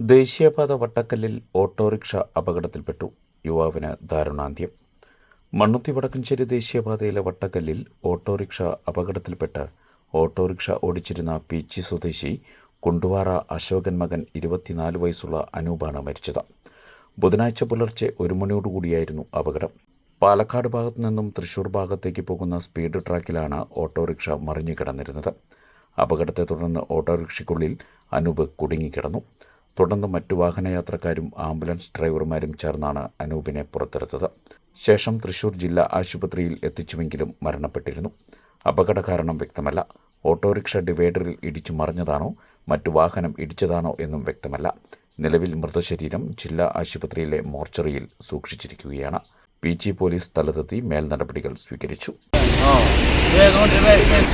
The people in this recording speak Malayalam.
ദേശീയപാത വട്ടക്കല്ലിൽ ഓട്ടോറിക്ഷ അപകടത്തിൽപ്പെട്ടു. യുവാവിന് ദാരുണാന്ത്യം. മണ്ണുത്തി വടക്കഞ്ചേരി ദേശീയപാതയിലെ വട്ടക്കല്ലിൽ ഓട്ടോറിക്ഷ അപകടത്തിൽപ്പെട്ട് ഓട്ടോറിക്ഷ ഓടിച്ചിരുന്ന പീച്ചി സ്വദേശി കുണ്ടുവാറ അശോകൻ മകൻ ഇരുപത്തിനാല് വയസ്സുള്ള അനൂപാണ് മരിച്ചത്. ബുധനാഴ്ച പുലർച്ചെ ഒരു മണിയോടുകൂടിയായിരുന്നു അപകടം. പാലക്കാട് ഭാഗത്തു നിന്നും തൃശൂർ ഭാഗത്തേക്ക് പോകുന്ന സ്പീഡ് ട്രാക്കിലാണ് ഓട്ടോറിക്ഷ മറിഞ്ഞു കിടന്നിരുന്നത് അപകടത്തെ തുടർന്ന് ഓട്ടോറിക്ഷയ്ക്കുള്ളിൽ അനൂപ് കുടുങ്ങിക്കിടന്നു. തുടർന്ന് മറ്റു വാഹനയാത്രക്കാരും ആംബുലൻസ് ഡ്രൈവർമാരും ചേർന്നാണ് അനൂപിനെ പുറത്തെടുത്തത്. ശേഷം തൃശൂർ ജില്ലാ ആശുപത്രിയിൽ എത്തിച്ചുവെങ്കിലും മരണപ്പെട്ടിരുന്നു. അപകട കാരണം വ്യക്തമല്ല. ഓട്ടോറിക്ഷ ഡിവൈഡറിൽ ഇടിച്ചു മറിഞ്ഞതാണോ മറ്റു വാഹനം ഇടിച്ചതാണോ എന്നും വ്യക്തമല്ല. നിലവിൽ മൃതശരീരം ജില്ലാ ആശുപത്രിയിലെ മോർച്ചറിയിൽ സൂക്ഷിച്ചിരിക്കുകയാണ്. പി ജി പോലീസ് സ്ഥലത്തെത്തി മേൽനടപടികൾ സ്വീകരിച്ചു. വേഗം വേഗം